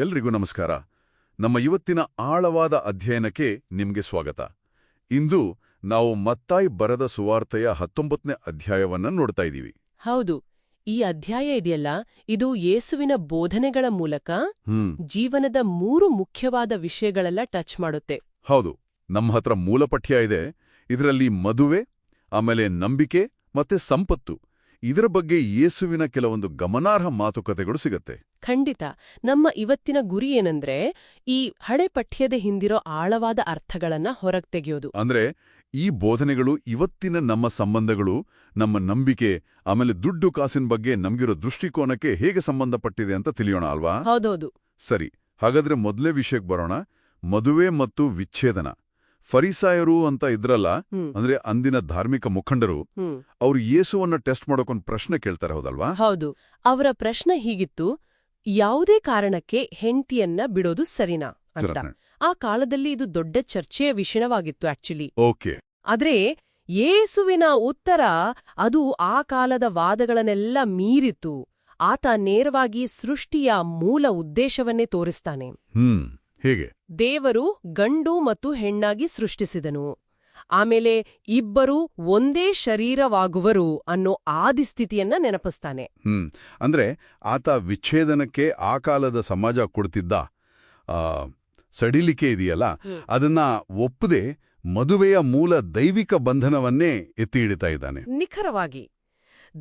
ಎಲ್ರಿಗೂ ನಮಸ್ಕಾರ. ನಮ್ಮ ಇವತ್ತಿನ ಆಳವಾದ ಅಧ್ಯಯನಕ್ಕೆ ನಿಮಗೆ ಸ್ವಾಗತ. ಇಂದು ನಾವು ಮತ್ತಾಯ್ ಬರದ ಸುವಾರ್ತೆಯ ಹತ್ತೊಂಬತ್ತನೇ ಅಧ್ಯಾಯವನ್ನ ನೋಡ್ತಾ ಇದ್ದೀವಿ. ಹೌದು. ಈ ಅಧ್ಯಾಯ ಇದೆಯಲ್ಲ ಇದು ಯೇಸುವಿನ ಬೋಧನೆಗಳ ಮೂಲಕ ಜೀವನದ ಮೂರು ಮುಖ್ಯವಾದ ವಿಷಯಗಳೆಲ್ಲ ಟಚ್ ಮಾಡುತ್ತೆ. ಹೌದು. ನಮ್ಮ ಹತ್ರ ಮೂಲಪಠ್ಯ ಇದೆ. ಇದರಲ್ಲಿ ಮದುವೆ ಆಮೇಲೆ ನಂಬಿಕೆ ಮತ್ತೆ ಸಂಪತ್ತು. ಇದರ ಬಗ್ಗೆ ಯೇಸುವಿನ ಕೆಲವೊಂದು ಗಮನಾರ್ಹ ಮಾತುಕತೆಗಳು ಸಿಗತ್ತೆ. ಖಂಡಿತ. ನಮ್ಮ ಇವತ್ತಿನ ಗುರಿ ಏನಂದ್ರೆ ಈ ಹಳೆ ಪಠ್ಯದ ಹಿಂದಿರೋ ಆಳವಾದ ಅರ್ಥಗಳನ್ನ ಹೊರಗ್ ತೆಗೆಯೋದು. ಅಂದ್ರೆ ಈ ಬೋಧನೆಗಳು ಇವತ್ತಿನ ನಮ್ಮ ಸಂಬಂಧಗಳು ನಮ್ಮ ನಂಬಿಕೆ ಆಮೇಲೆ ದುಡ್ಡು ಕಾಸಿನ ಬಗ್ಗೆ ನಮ್ಗಿರೋ ದೃಷ್ಟಿಕೋನಕ್ಕೆ ಹೇಗೆ ಸಂಬಂಧಪಟ್ಟಿದೆ ಅಂತ ತಿಳಿಯೋಣ ಅಲ್ವಾ? ಹೌದೌದು. ಸರಿ ಹಾಗಾದ್ರೆ ಮೊದಲೇ ವಿಷಯಕ್ಕೆ ಬರೋಣ. ಮದುವೆ ಮತ್ತು ವಿಚ್ಛೇದನ. ಫರಿಸಾಯರು ಅಂತ ಇದ್ರಲ್ಲ ಅಂದ್ರೆ ಅಂದಿನ ಧಾರ್ಮಿಕ ಮುಖಂಡರು ಅವರು ಯೇಸುವನ್ನ ಟೆಸ್ಟ್ ಮಾಡೋಕೊಂದು ಪ್ರಶ್ನೆ ಕೇಳ್ತಾರೆ ಹೌದಲ್ವಾ? ಹೌದು. ಅವರ ಪ್ರಶ್ನೆ ಹೀಗಿತ್ತು ಯಾವುದೇ ಕಾರಣಕ್ಕೆ ಹೆಂಡತಿಯನ್ನ ಬಿಡೋದು ಸರಿನಾ ಅಂತ. ಆ ಕಾಲದಲ್ಲಿ ಇದು ದೊಡ್ಡ ಚರ್ಚೆಯ ವಿಷಯವಾಗಿತ್ತು ಆಕ್ಚುಲಿ. ಓಕೆ. ಆದ್ರೆ ಯೇಸುವಿನ ಉತ್ತರ ಅದು ಆ ಕಾಲದ ವಾದಗಳನ್ನೆಲ್ಲ ಮೀರಿತು. ಆತ ನೇರವಾಗಿ ಸೃಷ್ಟಿಯ ಮೂಲ ಉದ್ದೇಶವನ್ನೇ ತೋರಿಸ್ತಾನೆ. ಹ್ಮ್. ಹೇಗೆ? ದೇವರು ಗಂಡು ಮತ್ತು ಹೆಣ್ಣಾಗಿ ಸೃಷ್ಟಿಸಿದನು. ಆಮೇಲೆ ಇಬ್ಬರೂ ಒಂದೇ ಶರೀರವಾಗುವರು ಅನ್ನೋ ಆದಿಸ್ಥಿತಿಯನ್ನ ನೆನಪಿಸ್ತಾನೆ. ಹ್ಮ್ ಅಂದ್ರೆ ಆತ ವಿಚ್ಛೇದನಕ್ಕೆ ಆ ಕಾಲದ ಸಮಾಜ ಕೊಡ್ತಿದ್ದ ಆ, ಸಡಿಲಿಕೆ ಇದೆಯಲ್ಲ? ಅದನ್ನ ಒಪ್ಪದೆ ಮದುವೆಯ ಮೂಲ ದೈವಿಕ ಬಂಧನವನ್ನೇ ಎತ್ತಿ ಹಿಡಿತಾ ಇದ್ದಾನೆ. ನಿಖರವಾಗಿ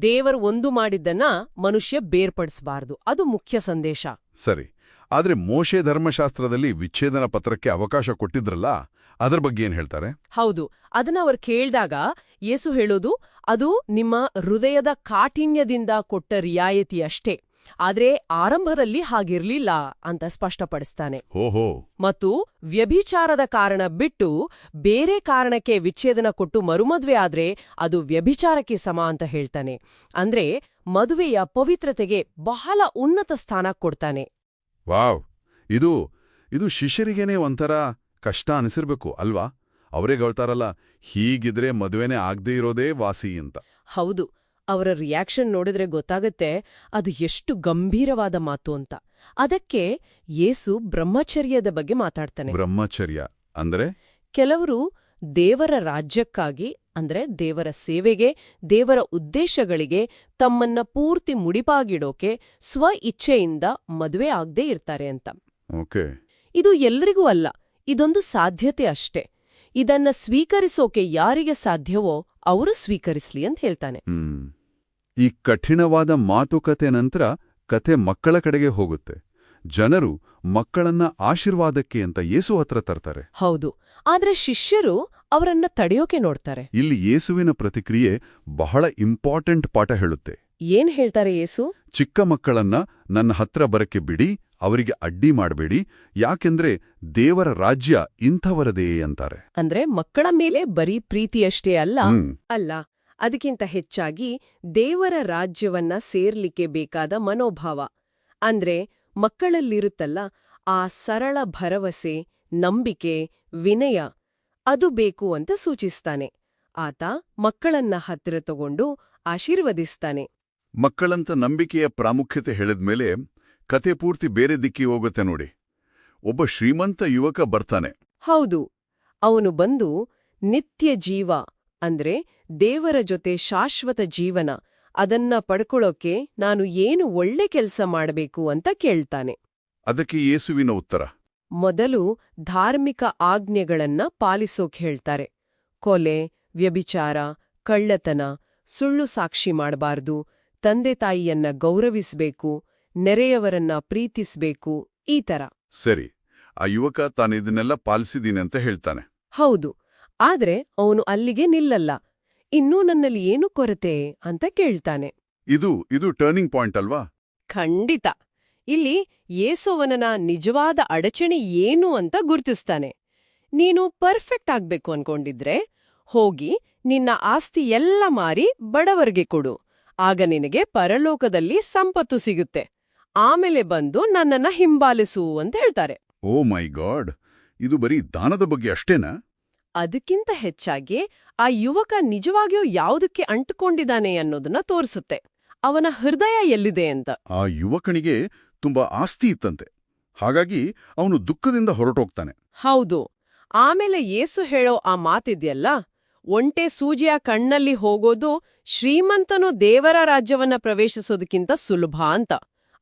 ದೇವರು ಒಂದು ಮಾಡಿದ್ದನ್ನ ಮನುಷ್ಯ ಬೇರ್ಪಡಿಸಬಾರದು. ಅದು ಮುಖ್ಯ ಸಂದೇಶ. ಸರಿ. ಆದ್ರೆ ಮೋಶೆ ಧರ್ಮಶಾಸ್ತ್ರದಲ್ಲಿ ವಿಚ್ಛೇದನ ಪತ್ರಕ್ಕೆ ಅವಕಾಶ ಕೊಟ್ಟಿದ್ರಲ್ಲ ಅದರ ಬಗ್ಗೆ ಏನ್ ಹೇಳ್ತಾರೆ? ಹೌದು. ಅದನ್ನ ಅವರು ಕೇಳಿದಾಗ ಯೇಸು ಹೇಳೋದು ಅದು ನಿಮ್ಮ ಹೃದಯದ ಕಾಠಿಣ್ಯದಿಂದ ಕೊಟ್ಟ ರಿಯಾಯಿತಿ ಅಷ್ಟೇ. ಆದ್ರೆ ಆರಂಭದಲ್ಲಿ ಹಾಗಿರ್ಲಿಲ್ಲ ಅಂತ ಸ್ಪಷ್ಟಪಡಿಸ್ತಾನೆ. ಓಹೋ. ಮತ್ತು ವ್ಯಭಿಚಾರದ ಕಾರಣ ಬಿಟ್ಟು ಬೇರೆ ಕಾರಣಕ್ಕೆ ವಿಚ್ಛೇದನ ಕೊಟ್ಟು ಮರುಮದ್ವೆ ಆದ್ರೆ ಅದು ವ್ಯಭಿಚಾರಕ್ಕೆ ಸಮ ಅಂತ ಹೇಳ್ತಾನೆ. ಅಂದ್ರೆ ಮದುವೆಯ ಪವಿತ್ರತೆಗೆ ಬಹಳ ಉನ್ನತ ಸ್ಥಾನ ಕೊಡ್ತಾನೆ. ವಾವ್. ಇದು ಇದು ಶಿಷ್ಯರಿಗೇನೆ ಒಂಥರ ಕಷ್ಟ ಅನಿಸಿರ್ಬೇಕು ಅಲ್ವಾ? ಅವರೇ ಹೇಳ್ತಾರಲ್ಲ ಹೀಗಿದ್ರೆ ಮದುವೆನೇ ಆಗದೇ ಇರೋದೇ ವಾಸಿ ಅಂತ. ಹೌದು. ಅವರ ರಿಯಾಕ್ಷನ್ ನೋಡಿದ್ರೆ ಗೊತ್ತಾಗತ್ತೆ ಅದು ಎಷ್ಟು ಗಂಭೀರವಾದ ಮಾತು ಅಂತ. ಅದಕ್ಕೆ ಯೇಸು ಬ್ರಹ್ಮಚರ್ಯದ ಬಗ್ಗೆ ಮಾತಾಡ್ತಾನೆ. ಬ್ರಹ್ಮಚರ್ಯ. ಅಂದ್ರೆ? ಕೆಲವರು ದೇವರ ರಾಜ್ಯಕ್ಕಾಗಿ ಅಂದ್ರೆ ದೇವರ ಸೇವೆಗೆ ದೇವರ ಉದ್ದೇಶಗಳಿಗೆ ತಮ್ಮನ್ನ ಪೂರ್ತಿ ಮುಡಿಪಾಗಿಡೋಕೆ ಸ್ವ ಇಚ್ಛೆಯಿಂದ ಮದುವೆ ಆಗದೇ ಇರ್ತಾರೆ ಅಂತ. ಓಕೆ. ಇದು ಎಲ್ರಿಗೂ ಅಲ್ಲ ಇದೊಂದು ಸಾಧ್ಯತೆ ಅಷ್ಟೇ. ಇದನ್ನ ಸ್ವೀಕರಿಸೋಕೆ ಯಾರಿಗೆ ಸಾಧ್ಯವೋ ಅವರು ಸ್ವೀಕರಿಸ್ಲಿ ಅಂತ ಹೇಳ್ತಾನೆ. ಈ ಕಠಿಣವಾದ ಮಾತುಕತೆ ನಂತರ ಕತೆ ಮಕ್ಕಳ ಕಡೆಗೆ ಹೋಗುತ್ತೆ. ಜನರು ಮಕ್ಕಳನ್ನ ಆಶೀರ್ವಾದಕ್ಕೆ ಅಂತ ಯೇಸು ಹತ್ರ ತರ್ತಾರೆ. ಹೌದು. ಆದ್ರೆ ಶಿಷ್ಯರು ಅವರನ್ನ ತಡೆಯೋಕೆ ನೋಡ್ತಾರೆ. ಇಲ್ಲಿ ಯೇಸುವಿನ ಪ್ರತಿಕ್ರಿಯೆ ಬಹಳ ಇಂಪಾರ್ಟೆಂಟ್ ಪಾಠ ಹೇಳುತ್ತೆ. ಏನ್ ಹೇಳ್ತಾರೆ ಯೇಸು? ಚಿಕ್ಕ ಮಕ್ಕಳನ್ನ ನನ್ನ ಹತ್ರ ಬರಕ್ಕೆ ಬಿಡಿ ಅವರಿಗೆ ಅಡ್ಡಿ ಮಾಡಬೇಡಿ ಯಾಕೆಂದ್ರೆ ದೇವರ ರಾಜ್ಯ ಇಂಥವರದೇ ಅಂತಾರೆ. ಅಂದ್ರೆ ಮಕ್ಕಳ ಮೇಲೆ ಬರೀ ಪ್ರೀತಿಯಷ್ಟೇ ಅಲ್ಲ? ಅಲ್ಲ. ಅದಕ್ಕಿಂತ ಹೆಚ್ಚಾಗಿ ದೇವರ ರಾಜ್ಯವನ್ನ ಸೇರ್ಲಿಕ್ಕೆ ಬೇಕಾದ ಮನೋಭಾವ. ಅಂದ್ರೆ ಮಕ್ಕಳಲ್ಲಿರುತ್ತಲ್ಲ ಆ ಸರಳ ಭರವಸೆ ನಂಬಿಕೆ ವಿನಯ ಅದು ಬೇಕು ಅಂತ ಸೂಚಿಸ್ತಾನೆ. ಆತ ಮಕ್ಕಳನ್ನ ಹತ್ತಿರ ತಗೊಂಡು ಆಶೀರ್ವದಿಸ್ತಾನೆ. ಮಕ್ಕಳಂತ ನಂಬಿಕೆಯ ಪ್ರಾಮುಖ್ಯತೆ ಹೇಳಿದ್ಮೇಲೆ ಕತೆ ಪೂರ್ತಿ ಬೇರೆ ದಿಕ್ಕಿ ಹೋಗುತ್ತೆ ನೋಡಿ. ಒಬ್ಬ ಶ್ರೀಮಂತ ಯುವಕ ಬರ್ತಾನೆ. ಹೌದು ಅವನು ಬಂದು ನಿತ್ಯ ಜೀವ ಅಂದ್ರೆ ದೇವರ ಜೊತೆ ಶಾಶ್ವತ ಜೀವನ ಅದನ್ನ ಪಡ್ಕೊಳ್ಳೋಕೆ ನಾನು ಏನು ಒಳ್ಳೆ ಕೆಲಸ ಮಾಡಬೇಕು ಅಂತ ಕೇಳ್ತಾನೆ. ಅದಕ್ಕೆ ಯೇಸುವಿನ ಉತ್ತರ. ಮೊದಲು ಧಾರ್ಮಿಕ ಆಜ್ಞೆಗಳನ್ನ ಪಾಲಿಸೋಕ್ ಹೇಳ್ತಾರೆ. ಕೊಲೆ ವ್ಯಭಿಚಾರ ಕಳ್ಳತನ ಸುಳ್ಳು ಸಾಕ್ಷಿ ಮಾಡಬಾರ್ದು ತಂದೆ ತಾಯಿಯನ್ನ ಗೌರವಿಸ್ಬೇಕು ನೆರೆಯವರನ್ನ ಪ್ರೀತಿಸ್ಬೇಕು ಈ ತರ. ಸರಿ ಆ ಯುವಕ ತಾನಿದನ್ನೆಲ್ಲ ಪಾಲಿಸಿದೀನಿ ಅಂತ ಹೇಳ್ತಾನೆ. ಹೌದು ಆದ್ರೆ ಅವನು ಅಲ್ಲಿಗೆ ನಿಲ್ಲಲ್ಲ. ಇನ್ನೂ ನನ್ನಲ್ಲಿ ಏನು ಕೊರತೆ ಅಂತ ಕೇಳ್ತಾನೆ. ಇದು ಇದು ಟರ್ನಿಂಗ್ ಪಾಯಿಂಟ್ ಅಲ್ವಾ? ಖಂಡಿತ. ಇಲ್ಲಿ ಯೇಸೋವನನ ನಿಜವಾದ ಅಡಚಣೆ ಏನು ಅಂತ ಗುರ್ತಿಸ್ತಾನೆ. ನೀನು ಪರ್ಫೆಕ್ಟ್ ಆಗ್ಬೇಕು ಅನ್ಕೊಂಡಿದ್ರೆ ಹೋಗಿ ನಿನ್ನ ಆಸ್ತಿ ಎಲ್ಲ ಮಾರಿ ಬಡವರಿಗೆ ಕೊಡು. ಆಗ ನಿನಗೆ ಪರಲೋಕದಲ್ಲಿ ಸಂಪತ್ತು ಸಿಗುತ್ತೆ. ಆಮೇಲೆ ಬಂದು ನನ್ನನ್ನ ಹಿಂಬಾಲಿಸು ಅಂತ ಹೇಳ್ತಾರೆ. ಓ ಮೈ ಗಾಡ್ ಇದು ಬರೀ ದಾನದ ಬಗ್ಗೆ ಅಷ್ಟೇನಾ? ಅದಕ್ಕಿಂತ ಹೆಚ್ಚಾಗಿ ಆ ಯುವಕ ನಿಜವಾಗಿಯೂ ಯಾವುದಕ್ಕೆ ಅಂಟುಕೊಂಡಿದ್ದಾನೆ ಅನ್ನೋದನ್ನ ತೋರಿಸುತ್ತೆ. ಅವನ ಹೃದಯ ಎಲ್ಲಿದೆ ಅಂತ. ಆ ಯುವಕನಿಗೆ ತುಂಬಾ ಆಸ್ತಿ ಇತ್ತಂತೆ. ಹಾಗಾಗಿ ಅವನು ದುಃಖದಿಂದ ಹೊರಟೋಗ್ತಾನೆ. ಹೌದು. ಆಮೇಲೆ ಏಸು ಹೇಳೋ ಆ ಮಾತಿದ್ಯಲ್ಲ ಒಂಟೆ ಸೂಜಿಯ ಕಣ್ಣಲ್ಲಿ ಹೋಗೋದು ಶ್ರೀಮಂತನು ದೇವರ ರಾಜ್ಯವನ್ನ ಪ್ರವೇಶಿಸೋದಕ್ಕಿಂತ ಸುಲಭ ಅಂತ.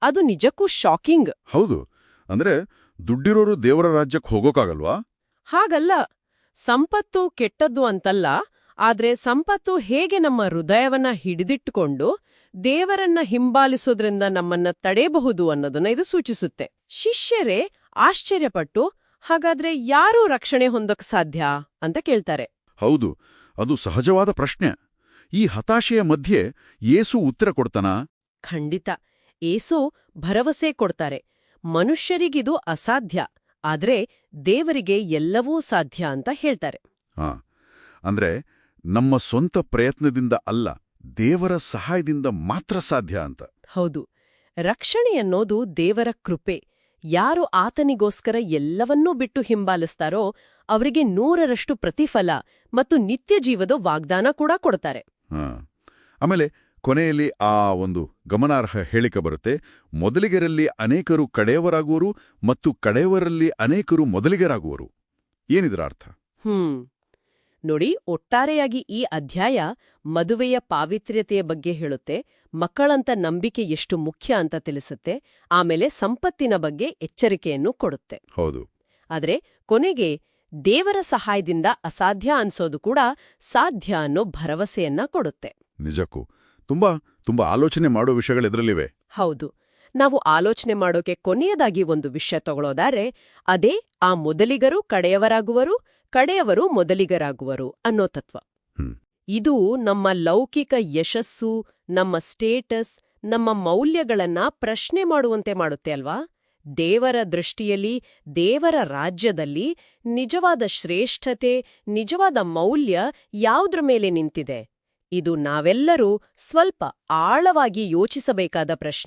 ಅದು ನಿಜಕ್ಕೂ ಶಾಕಿಂಗ್. ಹೌದು. ಅಂದ್ರೆ ದುಡ್ಡಿರೋರು ದೇವರ ರಾಜ್ಯಕ್ಕೆ ಹೋಗೋಕ್ಕಾಗಲ್ವಾ? ಹಾಗಲ್ಲ. ಸಂಪತ್ತು ಕೆಟ್ಟದ್ದು ಅಂತಲ್ಲ ಆದ್ರೆ ಸಂಪತ್ತು ಹೇಗೆ ನಮ್ಮ ಹೃದಯವನ್ನ ಹಿಡಿದಿಟ್ಟುಕೊಂಡು ದೇವರನ್ನ ಹಿಂಬಾಲಿಸೋದ್ರಿಂದ ನಮ್ಮನ್ನ ತಡೆಯಬಹುದು ಅನ್ನೋದನ್ನ ಇದು ಸೂಚಿಸುತ್ತೆ. ಶಿಷ್ಯರೇ ಆಶ್ಚರ್ಯಪಟ್ಟು ಹಾಗಾದ್ರೆ ಯಾರು ರಕ್ಷಣೆ ಹೊಂದಕ್ ಸಾಧ್ಯ ಅಂತ ಕೇಳ್ತಾರೆ. ಹೌದು ಅದು ಸಹಜವಾದ ಪ್ರಶ್ನೆ. ಈ ಹತಾಶೆಯ ಮಧ್ಯೆ ಏಸು ಉತ್ತರ ಕೊಡ್ತಾನಾ? ಖಂಡಿತ. ಏಸು ಭರವಸೆ ಕೊಡ್ತಾರೆ. ಮನುಷ್ಯರಿಗಿದು ಅಸಾಧ್ಯ. ಆದ್ರೆ ದೇವರಿಗೆ ಎಲ್ಲವೂ ಸಾಧ್ಯ ಅಂತ ಹೇಳ್ತಾರೆ. ಹಾ ಅಂದ್ರೆ ನಮ್ಮ ಸ್ವಂತ ಪ್ರಯತ್ನದಿಂದ ಅಲ್ಲ ದೇವರ ಸಹಾಯದಿಂದ ಮಾತ್ರ ಸಾಧ್ಯ ಅಂತ. ಹೌದು. ರಕ್ಷಣೆ ಅನ್ನೋದು ದೇವರ ಕೃಪೆ. ಯಾರು ಆತನಿಗೋಸ್ಕರ ಎಲ್ಲವನ್ನೂ ಬಿಟ್ಟು ಹಿಂಬಾಲಿಸ್ತಾರೋ ಅವರಿಗೆ ನೂರರಷ್ಟು ಪ್ರತಿಫಲ ಮತ್ತು ನಿತ್ಯ ಜೀವದ ವಾಗ್ದಾನ ಕೂಡ ಕೊಡ್ತಾರೆ. ಹಾ ಆಮೇಲೆ ಕೊನೆಯಲ್ಲಿ ಆ ಒಂದು ಗಮನಾರ್ಹ ಹೇಳಿಕೆ ಬರುತ್ತೆ. ಮೊದಲಿಗರಲ್ಲಿ ಅನೇಕರು ಕಡೆಯವರಾಗುವರು ಮತ್ತು ಕಡೆಯವರಲ್ಲಿ ಅನೇಕರು ಮೊದಲಿಗರಾಗುವರು. ಏನಿದರ ಅರ್ಥ? ಹ್ಮ್. ನೋಡಿ ಒಟ್ಟಾರೆಯಾಗಿ ಈ ಅಧ್ಯಾಯ ಮದುವೆಯ ಪಾವಿತ್ರ್ಯತೆಯ ಬಗ್ಗೆ ಹೇಳುತ್ತೆ ಮಕ್ಕಳಂತ ನಂಬಿಕೆ ಎಷ್ಟು ಮುಖ್ಯ ಅಂತ ತಿಳಿಸುತ್ತೆ ಆಮೇಲೆ ಸಂಪತ್ತಿನ ಬಗ್ಗೆ ಎಚ್ಚರಿಕೆಯನ್ನು ಕೊಡುತ್ತೆ. ಹೌದು. ಆದರೆ ಕೊನೆಗೆ ದೇವರ ಸಹಾಯದಿಂದ ಅಸಾಧ್ಯ ಅನ್ಸೋದು ಕೂಡ ಸಾಧ್ಯ ಅನ್ನೋ ಭರವಸೆಯನ್ನ ಕೊಡುತ್ತೆ. ನಿಜಕ್ಕೂ. ತುಂಬಾ ತುಂಬಾ ಆಲೋಚನೆ ಮಾಡೋ ವಿಷಯಗಳು ಇದರಲ್ಲಿವೆ. ಹೌದು. ನಾವು ಆಲೋಚನೆ ಮಾಡೋಕೆ ಕೊನೆಯದಾಗಿ ಒಂದು ವಿಷಯ ತಗೊಳ್ಳೋದಾರೆ ಅದೇ ಆ ಮೊದಲಿಗರು ಕಡೆಯವರಾಗುವರು ಕಡೆಯವರು ಮೊದಲಿಗರಾಗುವರು ಅನ್ನೋ ತತ್ವ. ಇದು ನಮ್ಮ ಲೌಕಿಕ ಯಶಸ್ಸು ನಮ್ಮ ಸ್ಟೇಟಸ್ ನಮ್ಮ ಮೌಲ್ಯಗಳನ್ನ ಪ್ರಶ್ನೆ ಮಾಡುವಂತೆ ಮಾಡುತ್ತೆ ಅಲ್ವಾ? ದೇವರ ದೃಷ್ಟಿಯಲ್ಲಿ ದೇವರ ರಾಜ್ಯದಲ್ಲಿ ನಿಜವಾದ ಶ್ರೇಷ್ಠತೆ ನಿಜವಾದ ಮೌಲ್ಯ ಯಾವುದ್ರ ಮೇಲೆ ನಿಂತಿದೆ? ಇದು ನಾವೆಲ್ಲರೂ ಸ್ವಲ್ಪ ಆಳವಾಗಿ ಯೋಚಿಸಬೇಕಾದ ಪ್ರಶ್ನೆ.